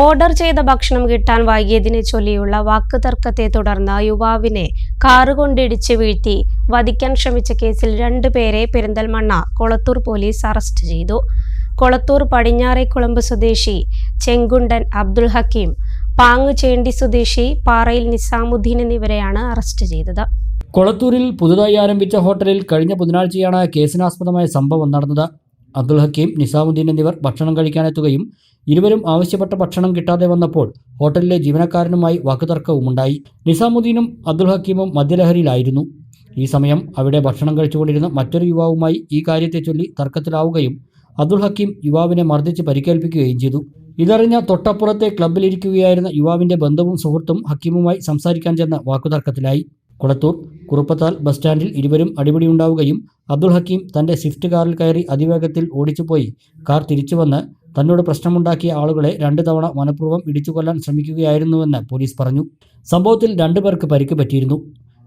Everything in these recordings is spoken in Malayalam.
ഓർഡർ ചെയ്ത ഭക്ഷണം കിട്ടാൻ വൈകിയതിനെ ചൊല്ലിയുള്ള വാക്കുതർക്കത്തെ തുടർന്ന് യുവാവിനെ കാറുകൊണ്ടിടിച്ച് വീഴ്ത്തി. വധിക്കാൻ ശ്രമിച്ച കേസിൽ രണ്ടുപേരെ പെരിന്തൽമണ്ണ കൊളത്തൂർ പോലീസ് അറസ്റ്റ് ചെയ്തു. കൊളത്തൂർ പടിഞ്ഞാറേക്കുളമ്പ് സ്വദേശി ചെങ്കുണ്ടൻ അബ്ദുൽ ഹക്കീം പാങ്ങുചേണ്ടി സ്വദേശി പാറയിൽ നിസാമുദ്ദീൻ എന്നിവരെയാണ് അറസ്റ്റ് ചെയ്തത്. കൊളത്തൂരിൽ പുതുതായി ആരംഭിച്ച ഹോട്ടലിൽ കഴിഞ്ഞ ബുധനാഴ്ചയാണ് കേസിനാസ്പദമായ സംഭവം നടന്നത്. അബ്ദുൽ ഹക്കീം നിസാമുദ്ദീൻ എന്നിവർ ഭക്ഷണം കഴിക്കാനെത്തുകയും ഇരുവരും ആവശ്യപ്പെട്ട ഭക്ഷണം കിട്ടാതെ വന്നപ്പോൾ ഹോട്ടലിലെ ജീവനക്കാരനുമായി വാക്കുതർക്കവുമുണ്ടായി. നിസാമുദ്ദീനും അബ്ദുൽ ഹക്കീമും മദ്യലഹരിയിലായിരുന്നു. ഈ സമയം അവിടെ ഭക്ഷണം കഴിച്ചുകൊണ്ടിരുന്ന മറ്റൊരു യുവാവുമായി ഈ കാര്യത്തെ ചൊല്ലി തർക്കത്തിലാവുകയും അബ്ദുൽ ഹക്കീം യുവാവിനെ മർദ്ദിച്ച് പരിക്കേൽപ്പിക്കുകയും ചെയ്തു. ഇതറിഞ്ഞ തൊട്ടപ്പുറത്തെ ക്ലബ്ബിലിരിക്കുകയായിരുന്ന യുവാവിന്റെ ബന്ധുവും സുഹൃത്തും ഹക്കീമുമായി സംസാരിക്കാൻ ചെന്ന വാക്കുതർക്കത്തിലായി. കുളത്തൂർ കുറുപ്പത്താൽ ബസ് സ്റ്റാൻഡിൽ ഇരുവരും അടിപിടിയുണ്ടാവുകയും അബ്ദുൾ ഹക്കീം തന്റെ സ്വിഫ്റ്റ് കാറിൽ കയറി അതിവേഗത്തിൽ ഓടിച്ചുപോയി. കാർ തിരിച്ചുവന്ന് തന്നോട് പ്രശ്നമുണ്ടാക്കിയ ആളുകളെ രണ്ടു തവണ മനഃപൂർവം ഇടിച്ചു കൊല്ലാൻ ശ്രമിക്കുകയായിരുന്നുവെന്ന് പോലീസ് പറഞ്ഞു. സംഭവത്തിൽ രണ്ടുപേർക്ക് പരിക്ക് പറ്റിയിരുന്നു.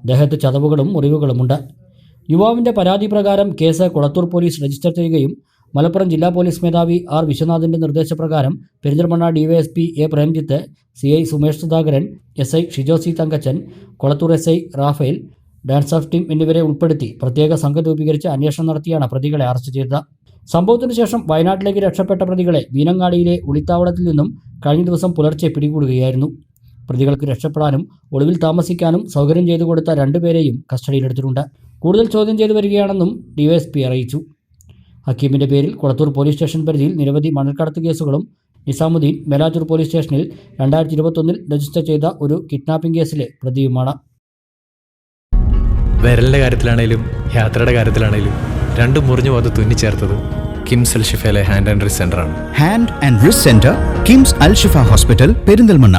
ദേഹത്ത് ചതവുകളും മുറിവുകളുമുണ്ട്. യുവാവിന്റെ പരാതി പ്രകാരം കേസ് കൊളത്തൂർ പോലീസ് രജിസ്റ്റർ ചെയ്യുകയും മലപ്പുറം ജില്ലാ പോലീസ് മേധാവി ആർ വിശ്വനാഥിന്റെ നിർദ്ദേശപ്രകാരം Perinthalmanna DYSP A Premjith C I Sumesh Sudhakaran S I Shijo C Thankachan Kolathur S I Raphael DANSAF team എന്നിവരെ ഉൾപ്പെടുത്തി പ്രത്യേക സംഘം രൂപീകരിച്ച് അന്വേഷണം നടത്തിയാണ് പ്രതികളെ അറസ്റ്റ് ചെയ്തത്. സംഭവത്തിന് ശേഷം വയനാട്ടിലേക്ക് രക്ഷപ്പെട്ട പ്രതികളെ മീനങ്ങാടിയിലെ ഒളിത്താവളത്തിൽ നിന്നും കഴിഞ്ഞ ദിവസം പുലർച്ചെ പിടികൂടുകയായിരുന്നു. പ്രതികൾക്ക് രക്ഷപ്പെടാനും ഒളിവിൽ താമസിക്കാനും സൗകര്യം ചെയ്തു കൊടുത്ത രണ്ടുപേരെയും കസ്റ്റഡിയിലെടുത്തിട്ടുണ്ട്. കൂടുതൽ ചോദ്യം ചെയ്തു വരികയാണെന്നും ഡിവൈഎസ്പി അറിയിച്ചു. ഹക്കീമിന്റെ പേരിൽ കൊളത്തൂർ പോലീസ് സ്റ്റേഷൻ പരിധിയിൽ നിരവധി മണൽക്കടത്ത് കേസുകളും നിസാമുദ്ദീൻ മേലാറ്റൂർ പോലീസ് സ്റ്റേഷനിൽ രണ്ടായിരത്തി ഇരുപത്തൊന്നിൽ രജിസ്റ്റർ ചെയ്ത ഒരു കിഡ്നാപ്പിംഗ് കേസിലെ പ്രതിയുമാണ്. വിരലിന്റെ കാര്യത്തിലാണേലും യാത്രയുടെ കാര്യത്തിലാണേലും രണ്ടും മുറിഞ്ഞു പോകാതെ തുന്നിച്ചേർത്തത് കിംസ് അൽ ഷിഫയിലെ hand and wrist സെന്ററാണ് hand and wrist centre KIMS Al Shifa hospital Perinthalmanna.